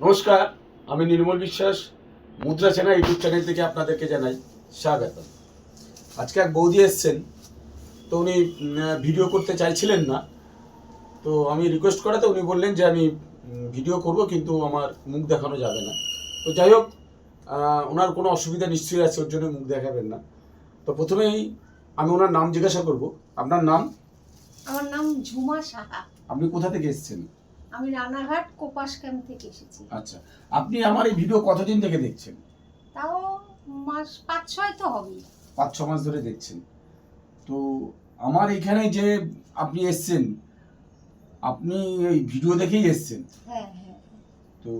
নমস্কার আমি নির্মল বিশ্বাস মুদ্রা সেনা ইউটিউব চ্যানেল থেকে আপনাদেরকে জানাই স্বাগত আজকে এক বৌদি এসছেন তো উনি ভিডিও করতে চাইছিলেন না। তো আমি রিকোয়েস্ট করাতে উনি বললেন যে আমি ভিডিও করব কিন্তু আমার মুখ দেখানো যাবে না। তো যাই হোক ওনার কোনো অসুবিধা নিশ্চয়ই আছে ওর জন্য মুখ দেখাবেন না। তো প্রথমেই আমি ওনার নাম জিজ্ঞাসা করব। আপনার নাম? আমার নাম ঝুমা সাহা। আপনি কোথা থেকে এসেছেন? আমি রানাঘাট কোপাস ক্যাম্প থেকে এসেছি। আচ্ছা আপনি আমার এই ভিডিও কতদিন থেকে দেখছেন? তাও মাস পাঁচ ছয় তো হবে পাঁচ ছ মাস ধরে দেখছেন। তো আমার এখানে যে আপনি এসছেন আপনি ওই ভিডিও দেখেই এসছেন। হ্যাঁ হ্যাঁ। তো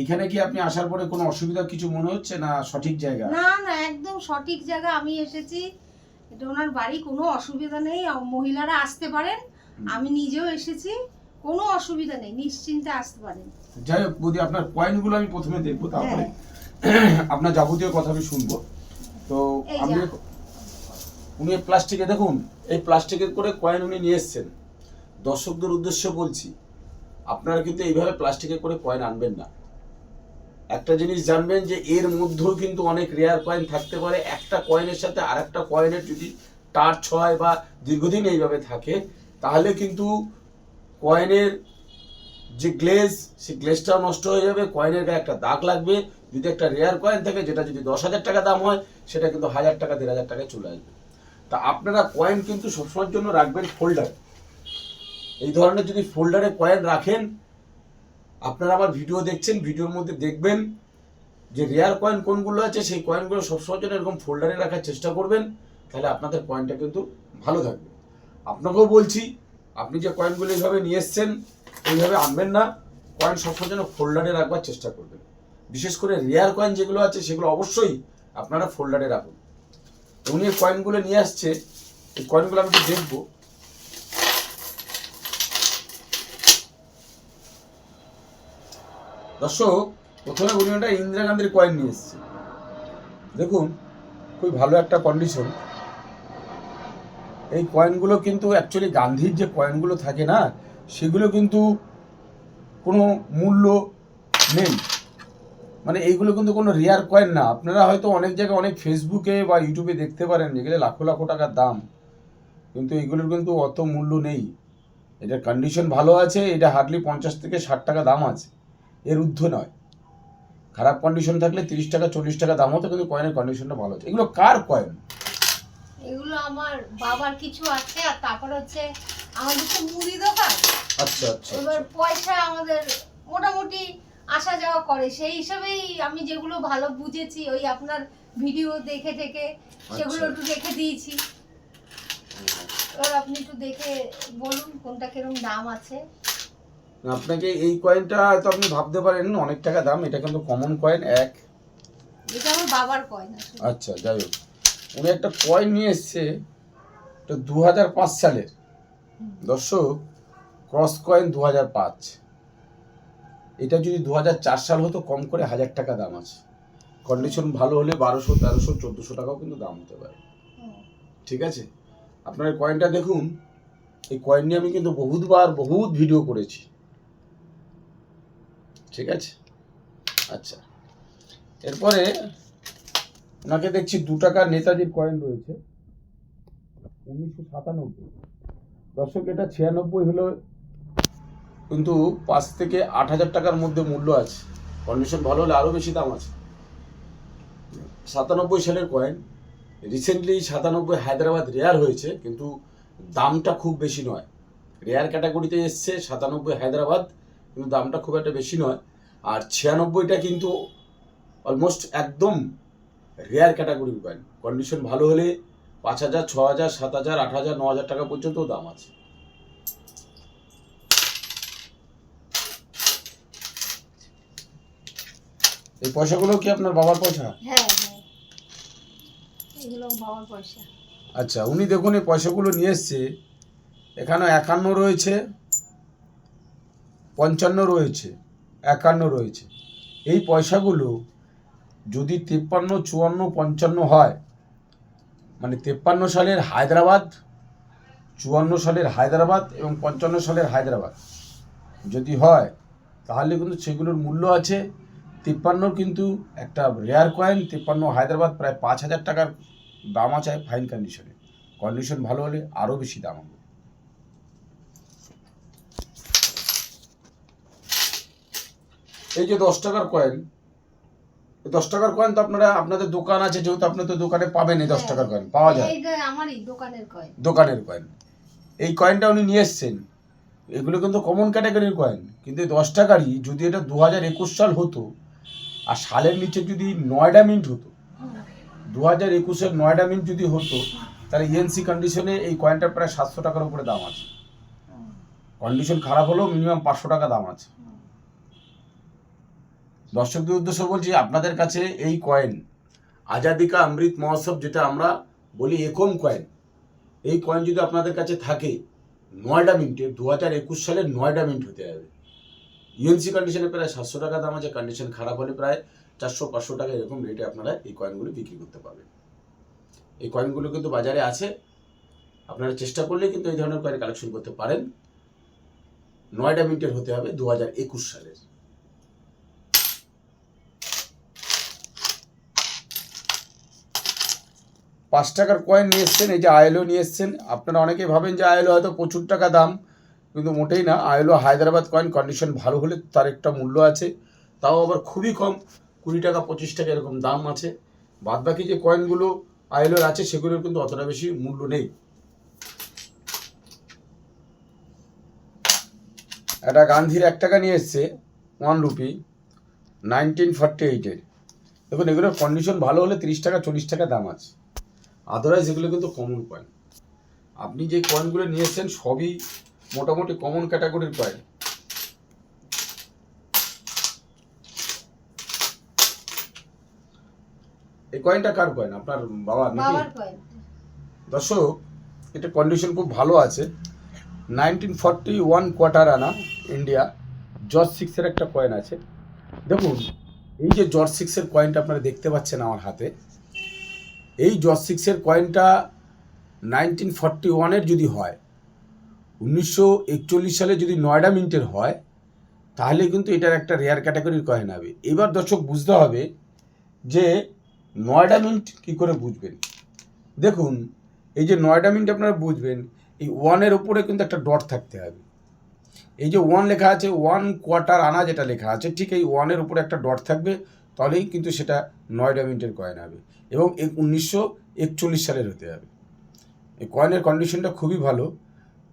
এখানে কি আপনি আসার পরে কোনো অসুবিধা কিছু মনে হচ্ছে না সঠিক জায়গা? না না একদম সঠিক জায়গা আমি এসেছি। এটা ওনার বাড়ি কোনো অসুবিধা নেই। মহিলারা আসতে পারেন। আমি নিজেও এসেছি। কোনো অসুবিধা নেই নিশ্চিন্তে আসতে পারেন। যাই হোক বৌদি আপনার পয়েন্টগুলো আমি প্রথমে দেখব তারপরে হ্যাঁ আপনার যাবতীয় কথা আমি শুনব। তো আপনি উনি প্লাস্টিকে দেখুন এই প্লাস্টিকের করে কয়েন উনি নিয়ে এসছেন। দর্শকদের উদ্দেশ্য বলছি আপনারা কিন্তু এইভাবে প্লাস্টিকে করে কয়েন আনবেন না। একটা জিনিস জানবেন যে এর মধ্যেও কিন্তু অনেক রেয়ার কয়েন থাকতে পারে। একটা কয়েনের সাথে আর একটা কয়েনের যদি টাচ হয় বা দীর্ঘদিন এইভাবে থাকে তাহলে কিন্তু কয়েনের যে গ্লেজ, সেই গ্লেজটাও নষ্ট হয়ে যাবে। কয়েনের গায়ে একটা দাগ লাগবে। যদি একটা রেয়ার কয়েন থাকে, যেটা যদি দশ হাজার টাকা দাম হয়, সেটা কিন্তু হাজার টাকা, দেড় হাজার টাকায় চলে আসবে। তা আপনারা কয়েন কিন্তু সবসময়ের জন্য রাখবেন ফোল্ডার এই ধরনের যদি ফোল্ডারে কয়েন রাখেন, আপনারা আমার ভিডিও দেখছেন ভিডিওর মধ্যে দেখবেন যে রেয়ার কয়েন কোনগুলো আছে, সেই কয়েনগুলো সবসময়ের জন্য এরকম ফোল্ডারে রাখার চেষ্টা করবেন, তাহলে আপনাদের কয়েনটা কিন্তু ভালো থাকবে। আপনাকেও বলছি আপনি যে কয়েনগুলো এইভাবে নিয়ে এসছেন, এইভাবে আনবেন না। কয়েন সবসময় যেন ফোল্ডারে রাখবার চেষ্টা করবেন। বিশেষ করে রেয়ার কয়েন যেগুলো আছে, সেগুলো অবশ্যই আপনারা ফোল্ডারে রাখুন। উনি কয়েনগুলো নিয়ে আসছে, এই কয়েনগুলো আমি একটু দেখব। দর্শক, প্রথমে উনি একটা ইন্দিরা গান্ধীর কয়েন নিয়ে এসছে। দেখুন, খুবই ভালো একটা কন্ডিশন এই কয়েনগুলো কিন্তু অ্যাকচুয়ালি গান্ধীর যে কয়েনগুলো থাকে না, সেগুলো কিন্তু কোনো মূল্য নেই। মানে এইগুলো কিন্তু কোনো রেয়ার কয়েন না। আপনারা হয়তো অনেক জায়গায় অনেক ফেসবুকে বা ইউটিউবে দেখতে পারেন, যেগুলো লাখো লাখো টাকার দাম। কিন্তু এগুলোর কিন্তু অত মূল্য নেই। এটার কন্ডিশন ভালো আছে, এটা হার্ডলি পঞ্চাশ থেকে ষাট টাকা দাম আছে। এর ঊর্ধ্বে নয়। খারাপ কন্ডিশন থাকলে তিরিশ টাকা, চল্লিশ টাকা দাম হতো, কিন্তু কয়েনের কন্ডিশনটা ভালো আছে। এগুলো কার কয়েন এগুলো আমার বাবার কিছু আছে আর তারপর হচ্ছে আমাদের তো মুদি দোকান। আচ্ছা আচ্ছা এবার পয়সা আমাদের মোটামুটি আসা যাওয়া করে। সেই হিসাবেই আমি যেগুলো ভালো বুঝেছি ওই আপনার ভিডিও দেখে দেখে সেগুলো আচ্ছা। একটু রেখে দিয়েছি। এবার আপনি একটু দেখে বলুন কোনটা কীরকম দাম আছে। আপনাকে এই কয়েনটা হয়তো আপনি ভাবতে পারেন অনেক টাকা দাম এটা কিন্তু কমন কয়েন এক। এটা আমার বাবার কয়েন আচ্ছা যাই হোক। উনি একটা কয়েন নিয়ে এসছে দু হাজার পাঁচ সালের। দর্শক ক্রস কয়েন দু হাজার পাঁচ। এটা যদি দু হাজার চার সাল হতো, কম করে হাজার টাকা দাম আছে। কন্ডিশন ভালো হলে বারোশো, তেরোশো, চোদ্দোশো টাকাও কিন্তু দাম হতে পারে। ঠিক আছে? আপনার কয়েনটা দেখুন। এই কয়েন নিয়ে আমি কিন্তু বহুতবার, বহুত ভিডিও করেছি। ঠিক আছে? আচ্ছা। এরপরে ওনাকে দেখছি দু টাকার নেতাজির কয়েন রয়েছে। উনিশশো সাতানব্বই। দর্শক, এটা ছিয়ানব্বই হলো কিন্তু পাঁচ থেকে আট হাজার টাকার মধ্যে মূল্য আছে। কন্ডিশন ভালো হলে আরও বেশি দাম আছে। সাতানব্বই সালের কয়েন রিসেন্টলি সাতানব্বই হায়দ্রাবাদ রেয়ার হয়েছে, কিন্তু দামটা খুব বেশি নয়। রেয়ার ক্যাটাগরিতে এসছে, সাতানব্বই হায়দ্রাবাদ, কিন্তু দামটা খুব একটা বেশি নয়। আর ছিয়ানব্বইটা কিন্তু অলমোস্ট একদম রেয়ার ক্যাটাগরির কয়েন কন্ডিশন ভালো হলে পাঁচ হাজার ছ হাজার সাত হাজার আট হাজার ন হাজার টাকা পর্যন্ত দাম আছে। এই পয়সাগুলো কি আপনার বাবার পয়সা? হ্যাঁ হ্যাঁ। এগুলো বাবার পয়সা। আচ্ছা উনি দেখুন এই পয়সাগুলো নিয়ে এসছে। এখানে একান্ন রয়েছে পঞ্চান্ন রয়েছে একান্ন রয়েছে। এই পয়সাগুলো যদি তেপ্পান্ন, চুয়ান্ন, পঞ্চান্ন হয় মানে তেপ্পান্ন সালের হায়দ্রাবাদ, চুয়ান্ন সালের হায়দ্রাবাদ এবং পঞ্চান্ন সালের হায়দ্রাবাদ যদি হয়, তাহলে কিন্তু সেগুলোর মূল্য আছে। তিপ্পান্ন কিন্তু একটা রেয়ার কয়েন তিপ্পান্ন হায়দ্রাবাদ প্রায় পাঁচ হাজার টাকার দাম আছে ফাইন কন্ডিশনে কন্ডিশন ভালো হলে আরও বেশি দাম হবে। এই যে দশ টাকার কয়েন দশ টাকার কয়েন তো আপনারা আপনাদের দোকান আছে যেহেতু আপনি তো দোকানে পাবেন এই দশ টাকার কয়েন পাওয়া যায়। আমারই দোকানের কয়েন দোকানের কয়েন এই কয়েনটা উনি নিয়ে এসছেন। এগুলো কিন্তু কমন ক্যাটাগরির কয়েন কিন্তু এই দশ টাকারই যদি এটা দু হাজার একুশ সাল হতো আর সালের নিচে যদি নয়ডা মিন্ট হতো দু হাজার একুশের নয়ডা মিন্ট যদি হতো তাহলে ইএনসি কন্ডিশনে এই কয়েনটার প্রায় সাতশো টাকার উপরে দাম আছে। কন্ডিশন খারাপ হলেও মিনিমাম পাঁচশো টাকা দাম আছে। দর্শকদের উদ্দেশ্য বলছি, আপনাদের কাছে এই কয়েন আজাদিকা অমৃত মহোৎসব যেটা আমরা বলি একম কয়েন এই কয়েন যদি আপনাদের কাছে থাকে, নয়ডা মিনিটে দু হাজার একুশ সালের নয়ডা মিনিট হতে হবে। ইউএনসি কন্ডিশনে প্রায় সাতশো টাকা দাম আছে কন্ডিশন খারাপ হলে প্রায় চারশো, পাঁচশো টাকা এরকম রেটে আপনারা এই কয়েনগুলি বিক্রি করতে পারবেন। এই কয়েনগুলো কিন্তু বাজারে আছে, আপনারা চেষ্টা করলে কিন্তু এই ধরনের কয়েন কালেকশন করতে পারেন। নয়ডা মিনিটের হতে হবে দু হাজার একুশ সালের। পাঁচ টাকার কয়েন নিয়ে এসছেন, এই যে আয়েলো নিয়ে এসছেন। আপনারা অনেকেই ভাবেন যে আয়েলো হয়তো প্রচুর টাকা দাম, কিন্তু মোটেই না। আয়েলো হায়দ্রাবাদ কয়েন কন্ডিশন ভালো হলে তার একটা মূল্য আছে। তাও আবার খুবই কম, কুড়ি টাকা, পঁচিশ টাকা এরকম দাম আছে। বাদবাকি যে কয়েনগুলো আয়েলোর আছে, সেগুলোর কিন্তু অতটা বেশি মূল্য নেই। একটা গান্ধীর এক টাকা নিয়ে এসছে ওয়ান রুপি নাইনটিন ফর্টি এইটের দেখুন, এগুলোর কন্ডিশন ভালো হলে তিরিশ টাকা, চল্লিশ টাকা দাম আছে। আদারওয়াইজ এগুলো কিন্তু কমন কয়েন আপনি যে কয়েনগুলো নিয়েছেন সবই মোটামুটি কমন ক্যাটাগরির কয়েন এই কয়েনটা কার কয়েন আপনার বাবা নাকি? দর্শক এটা কন্ডিশন খুব ভালো আছে। Nineteen forty one quarter anna India George সিক্সের একটা কয়েন আছে। দেখুন এই যে জর্জ সিক্সের কয়েনটা আপনারা দেখতে পাচ্ছেন আমার হাতে। এই জর্জ সিক্সের কয়েনটা নাইনটিন ফর্টি ওয়ানের যদি হয়, উনিশশো একচল্লিশ সালে যদি নয়ডা মিনিটের হয়, তাহলে কিন্তু এটার একটা রেয়ার ক্যাটাগরির কয়েন হবে। এবার দর্শক বুঝতে হবে যে নয়ডা মিনিট কী করে বুঝবেন? দেখুন, এই যে নয়ডা মিনিট আপনারা বুঝবেন, এই ওয়ানের উপরে কিন্তু একটা ডট থাকতে হবে। এই যে ওয়ান লেখা আছে ওয়ান কোয়ার্টার আনা যেটা লেখা আছে, ঠিক এই ওয়ানের উপরে একটা ডট থাকবে। তাহলেই কিন্তু সেটা নয়ডা মিনিটের কয়েন হবে এবং উনিশশো একচল্লিশ সালের হতে হবে। এই কয়েনের কন্ডিশনটা খুবই ভালো।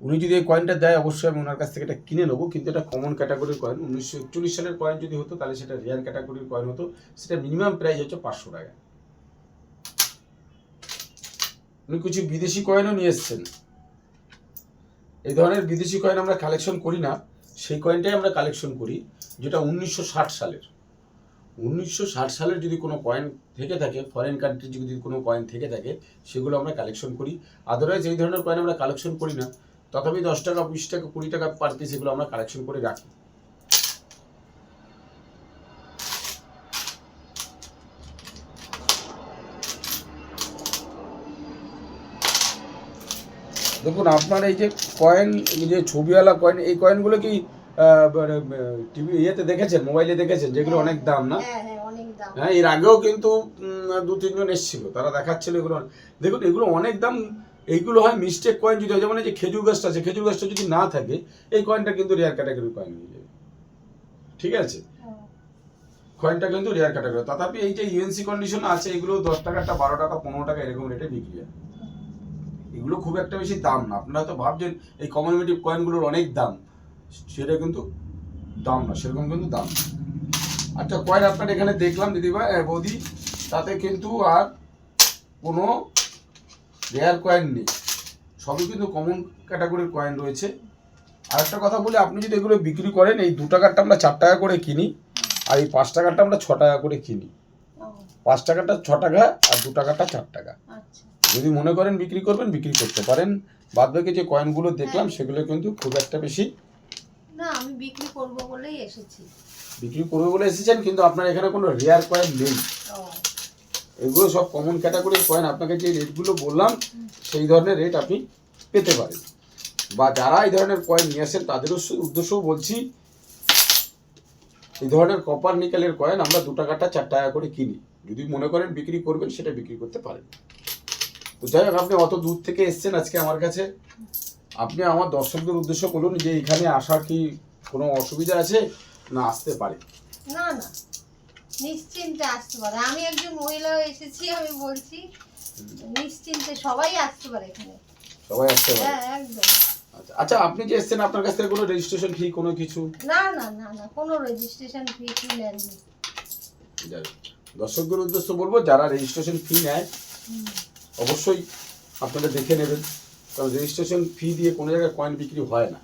উনি যদি এই কয়েনটা দেয়, অবশ্যই আমি ওনার কাছ থেকে এটা কিনে নেব। কিন্তু এটা কমন ক্যাটাগরির কয়েন উনিশশো একচল্লিশ সালের কয়েন যদি হতো, তাহলে সেটা রেয়ার ক্যাটাগরির কয়েন হতো। সেটা মিনিমাম প্রাইস হচ্ছে পাঁচশো টাকা। উনি কিছু বিদেশি কয়েনও নিয়ে এসছেন। এই ধরনের বিদেশি কয়েন আমরা কালেকশন করি না। সেই কয়েনটাই আমরা কালেকশন করি, যেটা উনিশশো ষাট সালের। উনিশশো ষাট সালের যদি কোনো কয়েন থেকে থাকে ফরেন কান্ট্রি যদি কোনো কয়েন থেকে থাকে, সেগুলো আমরা কালেকশন করি। আদারওয়াইজ এই ধরনের কয়েন আমরা কালেকশন করি না। তথাপি দশ টাকা, বিশ টাকা, কুড়ি টাকা পার পিস এগুলো আমরা কালেকশন করে রাখি। দেখুন, আপনার এই যে কয়েন এই যে ছবিওয়ালা কয়েন এই কয়েনগুলো কি টিভি ইয়েতে দেখেছেন মোবাইলে দেখেছেন যেগুলো অনেক দাম না? হ্যাঁ হ্যাঁ হ্যাঁ এর আগেও কিন্তু দু তিনজন এসেছিল তারা দেখাচ্ছিল এগুলো। দেখুন এগুলো অনেক দাম এইগুলো হয় মিস্টেক কয়েন যদি হয় যেমন এই যে খেজুর গাছটা আছে খেজুর গাছটা যদি না থাকে এই কয়েনটা কিন্তু রেয়ার ক্যাটাগরি কয়েন হয়ে যাবে। ঠিক আছে? হ্যাঁ। কয়েনটা কিন্তু রেয়ার ক্যাটাগরি তথাপি এই যে ইউএনসি কন্ডিশন আছে এগুলো দশ টাকাটা বারো টাকা পনেরো টাকা এরকম রেটে বিক্রি হয়। এগুলো খুব একটা বেশি দাম না। আপনারা তো ভাবছেন এই কমিউনিটি কয়েনগুলোর অনেক দাম। সেটা কিন্তু দাম না সেরকম কিন্তু দাম আচ্ছা কয়েন আপনার এখানে দেখলাম দিদিভাই এ, বৌদি তাতে কিন্তু আর কোনো রেয়ার কয়েন নেই। সবই কিন্তু কমন ক্যাটাগরির কয়েন রয়েছে। আর একটা কথা বলি আপনি যদি এগুলো বিক্রি করেন এই দু টাকারটা আমরা চার টাকা করে কিনি আর এই পাঁচ টাকারটা আমরা ছ টাকা করে কিনি। পাঁচ টাকাটা ছ টাকা আর দু টাকাটা চার টাকা। আচ্ছা। যদি মনে করেন বিক্রি করবেন বিক্রি করতে পারেন। বাদ বাকি যে কয়েনগুলো দেখলাম সেগুলো কিন্তু খুব একটা বেশি না আমি বিক্রি করব বলেই এসেছি। বিক্রি করবে বলে এসেছেন কিন্তু আপনার এখানে কোনো রেয়ার কয়েন নেই। এগুলো সব কমন ক্যাটাগরির কয়েন আপনাকে যে রেটগুলো বললাম সেই ধরনের রেট আপনি পেতে পারেন। বা যারা এই ধরনের কয়েন নিয়ে আসেন তাদেরও উদ্দেশ্যও বলছি এই ধরনের কপার নিকেলের কয়েন আমরা দু টাকাটা চার টাকা করে কিনি। যদি মনে করেন বিক্রি করবেন সেটা বিক্রি করতে পারেন। তো যাই হোক আপনি অত দূর থেকে এসছেন আজকে আমার কাছে। আপনি আমার দর্শকদের উদ্দেশ্য বলুন যে এখানে আসার কি কোনো অসুবিধা আছে? না আসতে পারে। না না। নিশ্চিন্তে আসতে পারে। আমি একজন মহিলা এসেছি আমি বলছি নিশ্চিন্তে সবাই আসতে পারে এখানে। সবাই আসতে পারে? হ্যাঁ একদম। আচ্ছা আচ্ছা আপনি যে এসছেন আপনার কাছ থেকে কোনো রেজিস্ট্রেশন ফি কোনো কিছু? না না না না কোনো রেজিস্ট্রেশন ফি কি নেননি। দর্শকদের উদ্দেশ্য বলব যারা রেজিস্ট্রেশন ফি নেয় অবশ্যই আপনারা দেখে নেবেন। কারণ রেজিস্ট্রেশন ফি দিয়ে কোনো জায়গায় কয়েন বিক্রি হয় না।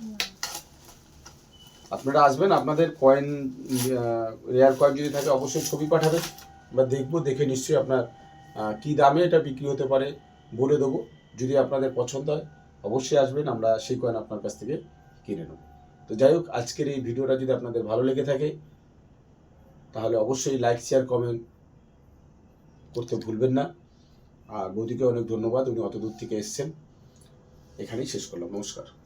আপনারা আসবেন, আপনাদের কয়েন রেয়ার কয়েন যদি থাকে অবশ্যই ছবি পাঠাবেন। বা দেখব, দেখে নিশ্চয়ই আপনার কি দামে এটা বিক্রি হতে পারে বলে দেবো। যদি আপনাদের পছন্দ হয়, অবশ্যই আসবেন, আমরা সেই কয়েন আপনার কাছ থেকে কিনে নেব। তো যাই হোক, আজকের এই ভিডিওটা যদি আপনাদের ভালো লেগে থাকে, তাহলে অবশ্যই লাইক শেয়ার কমেন্ট করতে ভুলবেন না। আর বৌদিকে অনেক ধন্যবাদ, উনি অত দূর থেকে এসছেন। এখানেই শেষ করলাম। নমস্কার।